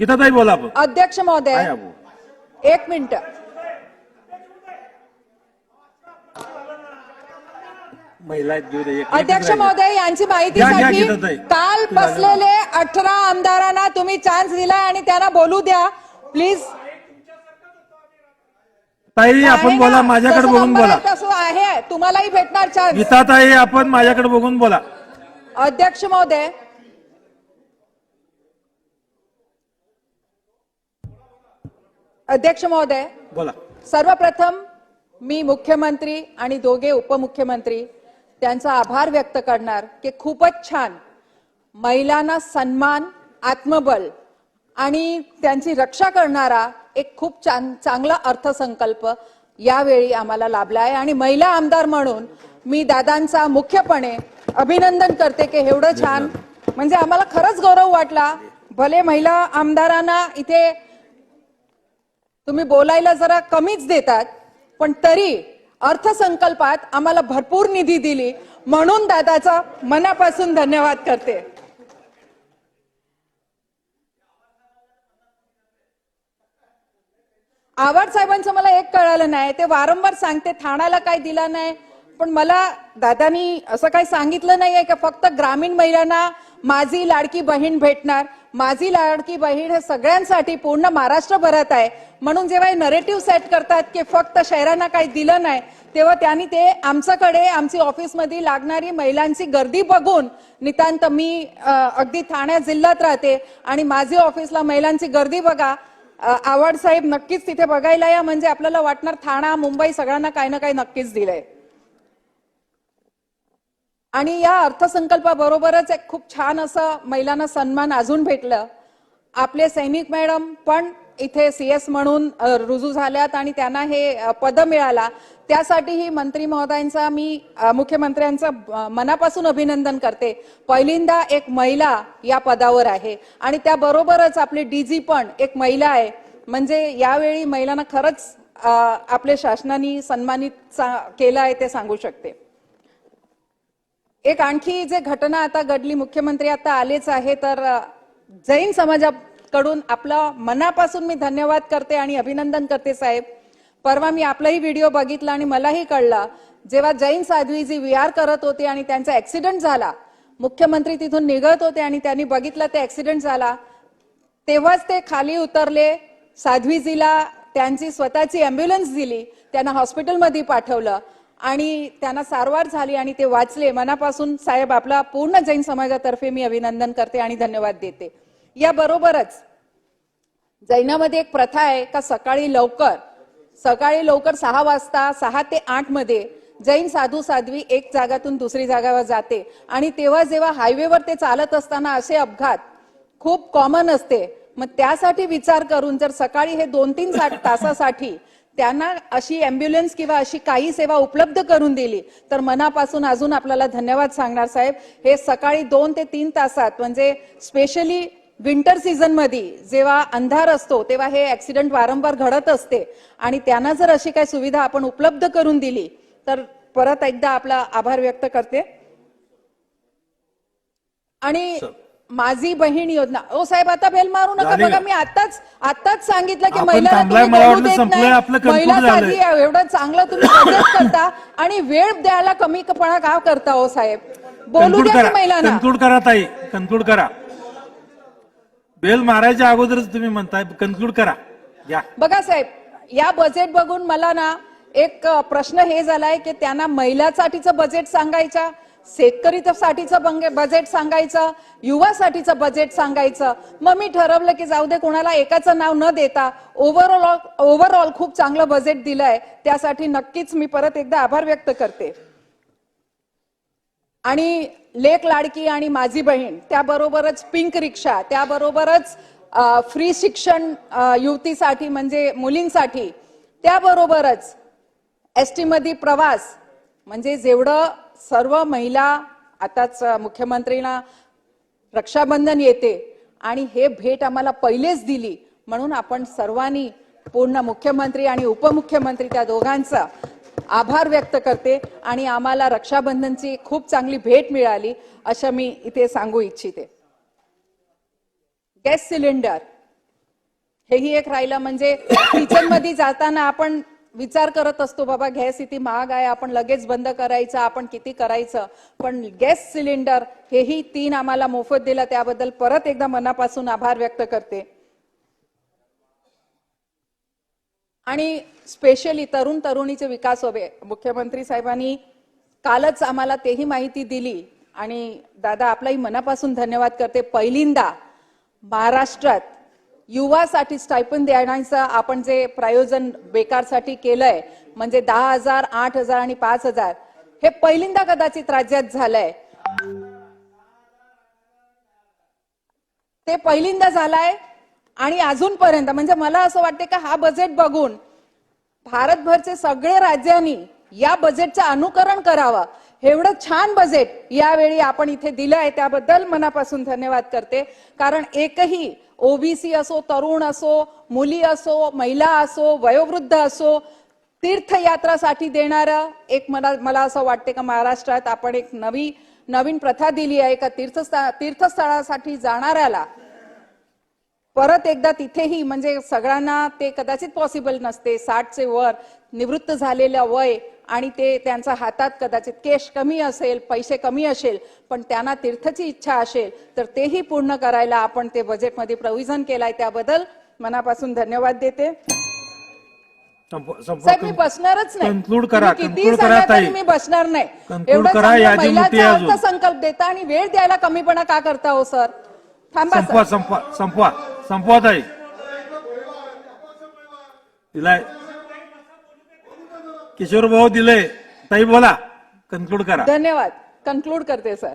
गीताताई बोला अध्यक्ष महोदय एक मिनिट. अध्यक्ष. महोदय यांची माहितीसाठी. काल बसलेले अठरा आमदारांना तुम्ही चान्स दिलाय आणि त्यांना बोलू द्या. प्लीज ताई आपण बोला माझ्याकडे बघून बोला. तसं आहे. तुम्हालाही भेटणार चान्स गीताताई आपण माझ्याकडे बघून बोला. अध्यक्ष महोदय अध्यक्ष महोदय बोला. सर्वप्रथम मी मुख्यमंत्री आणि दोघे उपमुख्यमंत्री त्यांचा आभार व्यक्त करणार की खूपच छान महिलांना सन्मान आत्मबल आणि त्यांची रक्षा करणारा एक खूप चांगला अर्थसंकल्प यावेळी आम्हाला लाभला आहे. आणि महिला आमदार म्हणून मी दादांचा मुख्यपणे अभिनंदन करते की एवढं छान. म्हणजे आम्हाला खरंच गौरव वाटला. भले महिला आमदारांना इथे तुम्ही बोलायला जरा कमीच देतात पण तरी अर्थसंकल्पात आम्हाला भरपूर निधी दिली. म्हणून दादाचा मनापासून धन्यवाद करते. आवाड साहेबांचं मला एक कळालं नाही. ते वारंवार सांगते ठाण्याला काय दिला नाही. पण मला दादानी असं काही सांगितलं नाहीये की फक्त ग्रामीण महिलांना माझी लाडकी बहीण भेटणार. माझी लाडकी बहीण हे सगळ्यांसाठी पूर्ण महाराष्ट्रभरात आहे. म्हणून जेव्हा हे नरेटिव्ह सेट करतात की फक्त शहरांना काही दिलं नाही तेव्हा त्यांनी ते आमच्याकडे आमची ऑफिसमध्ये लागणारी महिलांची गर्दी बघून नितांत मी अगदी ठाण्यात जिल्ह्यात राहते आणि माझी ऑफिसला महिलांची गर्दी बघा. आवड साहेब नक्कीच तिथे बघायला या म्हणजे आपल्याला वाटणार ठाणा मुंबई सगळ्यांना काही ना काही नक्कीच दिलंय. आणि या अर्थसंकल्पाबरोबरच एक खूप छान असं महिलांना सन्मान अजून भेटलं. आपले सैनिक मॅडम पण इथे सीएस म्हणून रुजू झाल्यात आणि त्यांना हे पद मिळाला. त्यासाठीही मंत्री महोदयांचा मी मुख्यमंत्र्यांचं मनापासून अभिनंदन करते. पहिल्यांदा एक महिला या पदावर आहे आणि त्याबरोबरच आपली डीजी पण एक महिला आहे. म्हणजे यावेळी महिलांना खरंच आपल्या शासनाने सन्मानित केलं आहे ते सांगू शकते. एक आणखी जे घटना आता घडली मुख्यमंत्री आता आलेच आहे तर जैन समाजाकडून आपलं मनापासून मी धन्यवाद करते आणि अभिनंदन करते साहेब. परवा मी आपलाही व्हिडिओ बघितला आणि मलाही कळलं जेव्हा जैन साध्वीजी विहार करत होते आणि त्यांचा ऍक्सिडेंट झाला मुख्यमंत्री तिथून निघत होते आणि त्यांनी बघितलं ते ऍक्सिडेंट झाला तेव्हाच ते खाली उतरले साध्वीजीला त्यांची स्वतःची अँब्युलन्स दिली त्यांना हॉस्पिटलमध्ये पाठवलं. आणि त्यांना सारवार झाली आणि ते वाचले. मनापासून साहेब आपला पूर्ण जैन समाजातर्फे मी अभिनंदन करते आणि धन्यवाद देते. या बरोबरच जैनामध्ये एक प्रथा आहे का सकाळी लवकर सकाळी लवकर सहा वाजता सहा ते आठमध्ये जैन साधू साध्वी एक जागातून दुसरी जागावर जाते. आणि तेव्हा जेव्हा हायवेवर ते चालत असताना असे अपघात खूप कॉमन असते. मग त्यासाठी विचार करून जर सकाळी हे दोन तीन तासासाठी त्यांना अशी अँब्युलन्स किंवा अशी काही सेवा उपलब्ध करून दिली तर मनापासून अजून आपल्याला धन्यवाद सांगणार साहेब. हे सकाळी दोन ते तीन तासात म्हणजे स्पेशली विंटर सीझनमध्ये जेव्हा अंधार असतो तेव्हा हे ऍक्सिडेंट वारंवार घडत असते. आणि त्यांना जर अशी काही सुविधा आपण उपलब्ध करून दिली तर परत एकदा आपला आभार व्यक्त करते. आणि माझी बहीण योजना. ओ साहेब आता बेल मारू नका. बघा? मी आताच आताच सांगितलं की महिलासाठी झालंय. एवढं चांगलं तुम्ही करता आणि वेळ द्यायला कमीपणा का करता हो साहेब? बोलू द्या महिलांना. कन्क्लूड करा ताई कन्क्लूड करा. बेल मारायच्या अगोदरच तुम्ही म्हणताय कन्क्लूड करा. घ्या बघा साहेब या बजेट बघून मला ना एक प्रश्न हे झालाय की त्यांना महिलासाठीचं बजेट सांगायचं शेतकरीसाठीचं बंगे बजेट सांगायचं युवासाठीचं बजेट सांगायचं. मग मी ठरवलं की जाऊ दे कोणाला एकाचं नाव न देता ओव्हरऑल ओव्हरऑल खूप चांगलं बजेट दिलंय. त्यासाठी नक्कीच मी परत एकदा आभार व्यक्त करते. आणि लेक लाडकी आणि माझी बहीण त्याबरोबरच पिंक रिक्षा त्याबरोबरच फ्री शिक्षण युवतीसाठी म्हणजे मुलींसाठी त्याबरोबरच एस टीमध्ये प्रवास म्हणजे जेवढं सर्व महिला आताच मुख्यमंत्रीना रक्षाबंधन येते आणि हे भेट आम्हाला पहिलेच दिली. म्हणून आपण सर्वांनी पूर्ण मुख्यमंत्री आणि उपमुख्यमंत्री त्या दोघांचा आभार व्यक्त करते आणि आम्हाला रक्षाबंधनची खूप चांगली भेट मिळाली असं मी इथे सांगू इच्छिते. गॅस सिलेंडर हेही एक राहिलं म्हणजे किचनमध्ये जाताना आपण विचार करत असतो बाबा गॅस किती महाग आहे आपण लगेच बंद करायचं आपण किती करायचं? पण गॅस सिलेंडर हेही तीन आम्हाला मोफत दिला त्याबद्दल परत एकदा मनापासून आभार व्यक्त करते. आणि स्पेशली तरुण तरुणीचे विकास हवे. मुख्यमंत्री साहेबांनी कालच आम्हाला तेही माहिती दिली. आणि दादा आपलाही मनापासून धन्यवाद करते. पहिल्यांदा महाराष्ट्रात युवासाठी स्टायपन देण्याचं आपण जे प्रायोजन बेकारसाठी केलंय म्हणजे दहा हजार आठ हजार आणि पाच हजार हे पहिल्यांदा कदाचित राज्यात झालंय. ते पहिल्यांदा झालाय आणि अजूनपर्यंत म्हणजे मला असं वाटते का हा बजेट बघून भारतभरचे सगळे राज्यांनी या बजेटचं अनुकरण करावं. एवढं छान बजेट यावेळी आपण इथे दिलं आहे त्याबद्दल मनापासून धन्यवाद करते. कारण एकही ओबीसी असो तरुण असो मुली असो महिला असो वयोवृद्ध असो तीर्थयात्रासाठी देणारं एक मला मला असं वाटते का महाराष्ट्रात आपण एक नवी नवीन प्रथा दिली आहे का तीर्थस्थळ तीर्थस्थळासाठी जाणाऱ्याला परत एकदा तिथेही म्हणजे सगळ्यांना ते कदाचित पॉसिबल नसते. साठचे वर निवृत्त झालेलं वय आणि ते त्यांच्या हातात कदाचित केश कमी असेल पैसे कमी असेल पण त्यांना तीर्थची इच्छा असेल तर तेही पूर्ण करायला आपण ते बजेटमध्ये प्रोव्हिजन केलाय त्याबद्दल मनापासून धन्यवाद देते. साहेब मी बसणारच नाही. करा, सांगा तरी. मी बसणार नाही. एवढं महिलाचा. अर्थसंकल्प देता आणि वेळ द्यायला कमीपणा का करता हो सर? थांबा संपवा संपवा संपवा संपवा ताई. दिलाय किशोर भाऊ दिले. ताई बोला. कन्क्लूड करा. धन्यवाद. कन्क्लूड करते सर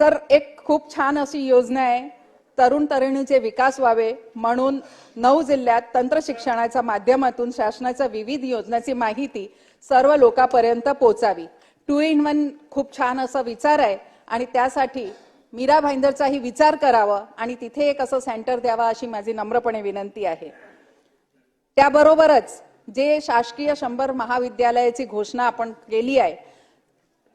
सर एक खूप छान अशी योजना आहे. तरुण तरुणीचे विकास व्हावे म्हणून नऊ जिल्ह्यात तंत्र शिक्षणाच्या माध्यमातून शासनाच्या विविध योजनांची माहिती सर्व लोकांपर्यंत पोहोचावी. टू इन वन खूप छान असा विचार आहे आणि त्यासाठी मीरा भाईंदरचाही विचार करावा आणि तिथे एक असं सेंटर द्यावा अशी माझी नम्रपणे विनंती आहे. त्याबरोबरच जे शासकीय शंभर महाविद्यालयाची घोषणा आपण केली आहे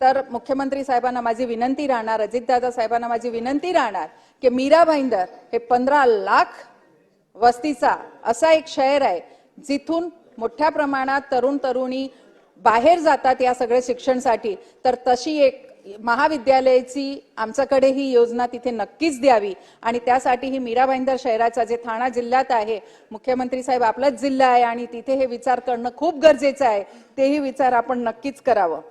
तर मुख्यमंत्री साहेबांना माझी विनंती राहणार अजितदादा साहेबांना माझी विनंती राहणार की मीरा भाईंदर हे पंधरा लाख वस्तीचा असा एक शहर आहे जिथून मोठ्या प्रमाणात तरुण तरुणी बाहेर जातात या सगळ्या शिक्षणसाठी. तर तशी एक महाविद्यालयाची आमच्याकडे ही योजना तिथे नक्कीच द्यावी. आणि त्यासाठी ही मीरा भाईंदर शहराचा जे ठाणा जिल्ह्यात आहे मुख्यमंत्री साहेब आपलाच जिल्हा आहे आणि तिथे हे विचार करणं खूप गरजेचं आहे तेही विचार आपण नक्कीच करावं.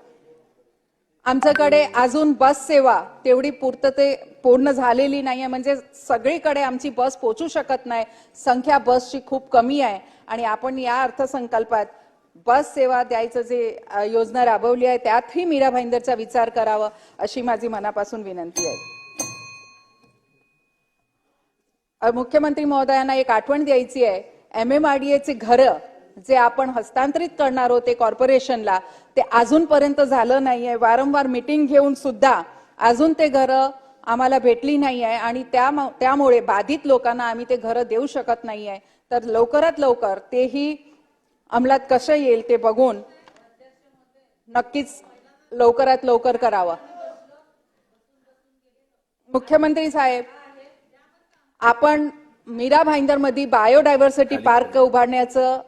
आमच्याकडे अजून बस सेवा तेवढी पूर्तते पूर्ण झालेली नाहीये म्हणजे सगळीकडे आमची बस पोचू शकत नाही. संख्या बसची खूप कमी आहे आणि आपण या अर्थसंकल्पात बस सेवा द्यायचं जे योजना राबवली आहे त्यातही मीरा भाईंदरचा विचार करावा अशी माझी मनापासून विनंती आहे. मुख्यमंत्री महोदयांना एक आठवण द्यायची आहे. एम एम आर डी एचे घरं जे आपण हस्तांतरित करणार होते कॉर्पोरेशनला ते अजूनपर्यंत झालं नाहीये. वारंवार मिटिंग घेऊन सुद्धा अजून ते घरं आम्हाला भेटली नाही आहे आणि त्या त्यामुळे बाधित लोकांना आम्ही ते घरं देऊ शकत नाही आहे तर लवकरात लवकर तेही अंमलात कसं येईल ते बघून नक्कीच लवकरात लवकर करावं. मुख्यमंत्री साहेब आपण मीरा भाईंदरमध्ये बायोडायव्हर्सिटी पार्क उभारण्याचं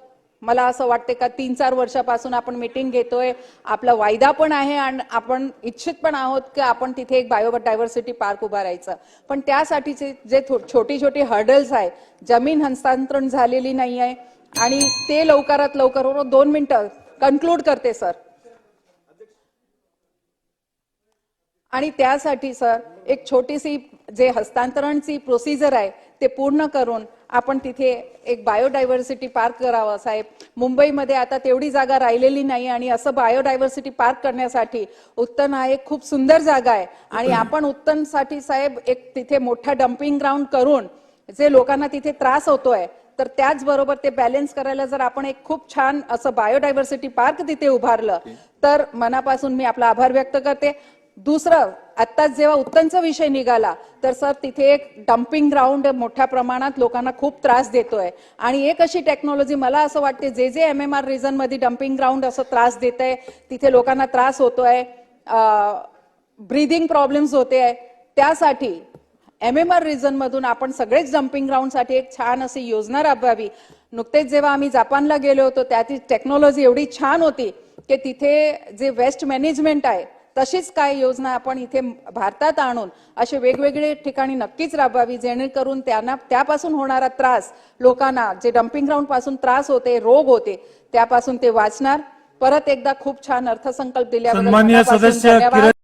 मला असं वाटते का तीन चार वर्षापासून आपण मिटिंग घेतोय आपला वायदा पण आहे आणि आपण इच्छित पण आहोत की आपण तिथे एक बायोडायव्हर्सिटी पार्क उभारायचं. पण त्यासाठीचे जे छोटी छोटी हर्डल्स आहे जमीन हस्तांतरण झालेली नाही आहे आणि ते लवकरात लवकर होऊन दोन मिनिटं कन्क्लूड करते सर आणि त्यासाठी सर एक छोटीशी जे हस्तांतरणची प्रोसिजर आहे ते पूर्ण करून आपण तिथे एक बायोडायव्हर्सिटी पार्क करावं साहेब. मुंबईमध्ये आता तेवढी जागा राहिलेली नाही आणि असं बायोडायव्हर्सिटी पार्क करण्यासाठी उत्तन हा एक खूप सुंदर जागा आहे. आणि आपण उत्तनसाठी साहेब एक तिथे मोठा डम्पिंग ग्राउंड करून जे लोकांना तिथे त्रास होतोय तर त्याचबरोबर ते बॅलन्स करायला जर आपण एक खूप छान असं बायोडायव्हर्सिटी पार्क तिथे उभारलं तर मनापासून मी आपला आभार व्यक्त करते. दुसरं आत्ताच जेव्हा उत्तनचा विषय निघाला तर सर तिथे एक डम्पिंग ग्राउंड मोठ्या प्रमाणात लोकांना खूप त्रास देतोय. आणि एक अशी टेक्नॉलॉजी मला असं वाटते जे जे एम एम आर रिझनमध्ये डम्पिंग ग्राउंड असं त्रास देत आहे तिथे लोकांना त्रास होतोय ब्रिदिंग प्रॉब्लेम्स होते आहे त्यासाठी एम एम आर रिजन मधून आपण सगळेच डम्पिंग ग्राउंडसाठी एक छान अशी योजना राबवावी. नुकतेच जेव्हा आम्ही जपानला गेलो होतो त्याची टेक्नॉलॉजी एवढी छान होती की तिथे जे वेस्ट मॅनेजमेंट आहे तशीच काय योजना आपण इथे भारतात आणून असे वेगवेगळे ठिकाणी नक्कीच राबवावी जेणेकरून त्यांना त्यापासून होणारा त्रास लोकांना जे डम्पिंग ग्राउंडपासून त्रास होते रोग होते त्यापासून ते वाचणार. परत एकदा खूप छान अर्थसंकल्प दिल्याबद्दल